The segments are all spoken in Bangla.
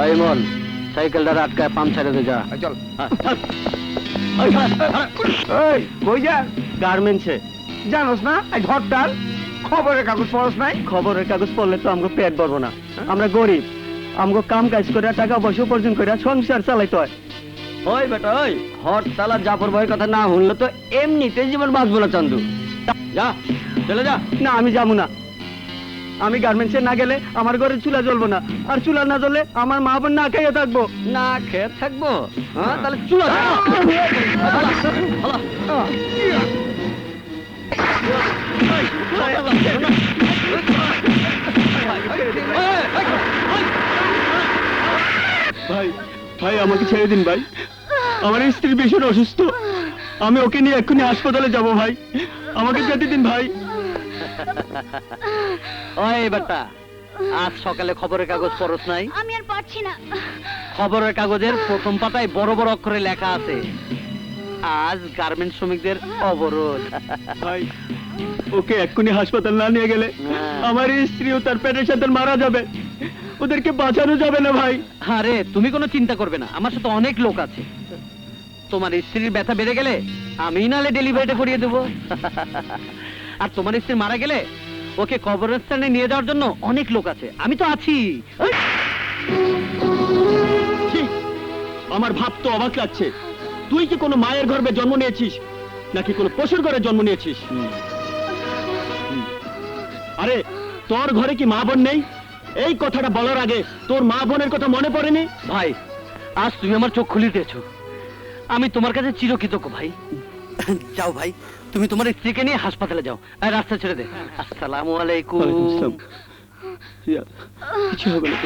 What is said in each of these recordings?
ওই মন সাইকেলটা আটকায় পাম্প ছেড়ে দে যা। চল। হ্যাঁ, এই কই যা? গার্মেন্টসে জানোস না? আজ হরতাল খবরের কাগজ পড়স নাই? খবরের কাগজ পড়লে তো আমাকে পেট ভরবো না। আমরা গরিব। আমাকে কাম কাজ করে টাকা পয়সা উপার্জন করে সংসার চালাইতে হয়। ওই বেটা ওই। হরতাল আর জাফর ভাইয়ের কথা না শুনলে তো এমনিতে জীবন বাঁচবো না চান্দু। যা চলে যা। না আমি যাব না। আমি গার্মেন্টসে না গেলে আমার ঘরে চুলা জ্বলবো না। আর চুলা না জ্বললে আমার মা বোন না খেয়ে থাকব। না খেয়ে থাকব? হ্যাঁ তাহলে চুলা ভাই ভাই আমাকে ছেড়ে দিন ভাই। আমার স্ত্রী ভীষণ অসুস্থ। আমি ওকে নিয়ে এক্ষুনি হাসপাতালে যাব ভাই। আমাকে যেতে দিন ভাই। ওই বেটা আজ সকালে খবরের কাগজ পড়স নাই? আমি আর পারছি না। খবরের কাগজের প্রথম পাতায় বড় বড় অক্ষরে লেখা আছে। আজ গার্মেন্ট শ্রমিকদের অবরোধ। ভাই ওকে এক্ষুনি হাসপাতাল না নিয়ে গেলে আমার স্ত্রী ও তার পেটের সাথে মারা যাবে। ওদেরকে বাঁচানো যাবে না ভাই। আরে তুমি কোনো চিন্তা করবে না। আমার সাথে অনেক লোক আছে। তোমার স্ত্রীর ব্যথা বেড়ে গেলে আমি নালে ডেলিভারিটা করিয়ে দেবো। আর তোমার স্ত্রী মারা গেলে ওকে কবরস্থানে নিয়ে যাওয়ার জন্য অনেক লোক আছে। আমি তো আছি। আমার ভাব তো অবাক লাগছে। তুই কি কোনো মায়ের গর্ভে জন্ম নিয়েছিস, নাকি কোনো পশুর ঘরে জন্ম নিয়েছিস? আরে, তোর ঘরে কি মা বোন নেই? এই কথাটা বলার আগে তোর মা বোনের কথা মনে পড়েনি? ভাই, আজ তুমি আমার চোখ খুলে দিয়েছ। আমি তোমার কাছে চিরকৃতজ্ঞ, ভাই। যাও ভাই তুমি তোমার স্ত্রীকে নিয়ে হাসপাতালে যাও। আর রাস্তা ছেড়ে দে। আসসালামু আলাইকুম। কিছু হবে না?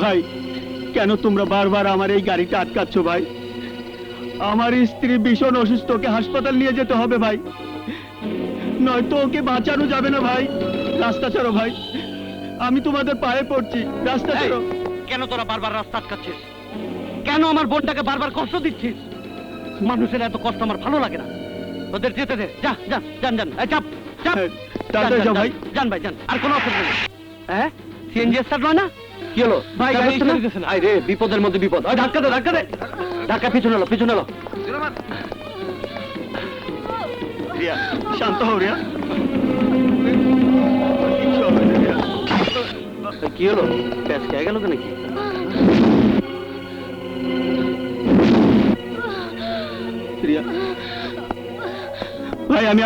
ভাই কেন তোমরা বারবার আমার এই গাড়িটা আটকাচ্ছ ভাই? আমার স্ত্রী ভীষণ অসুস্থ ওকে হাসপাতাল নিয়ে যেতে হবে ভাই। নয়তো ওকে বাঁচানো যাবে না ভাই। রাস্তা ছাড়ো ভাই। আমি তোমাদের পায়ে পড়ছি। রাস্তা ছাড়ো। কেন তোরা বারবার রাস্তা আটকাচ্ছিস? কেন আমার বোনটাকে বারবার কষ্ট দিচ্ছিস? মানুষের এত কষ্ট আমার ভালো লাগে না। ওদের যেতে দে। যা যা যান যান। এই চাপ চাপ। তাড়াতাড়ি যাও ভাই। যান ভাই যান। আর কোনো অসুবিধা নেই। হ্যাঁ? সিএনজি স্টার্ট নয় না? কি হলো? ভাই গাড়ি চলে আই রে বিপদের মধ্যে বিপদ। ওই ধাক্কা দে ধাক্কা দে। ধাক্কা পিছনে এলো পিছনে এলো রিয়া শান্ত হও রিয়া। কি হলো? প্যাচ খেয়ে গেল তো নাকি? রিয়া ভাই আমি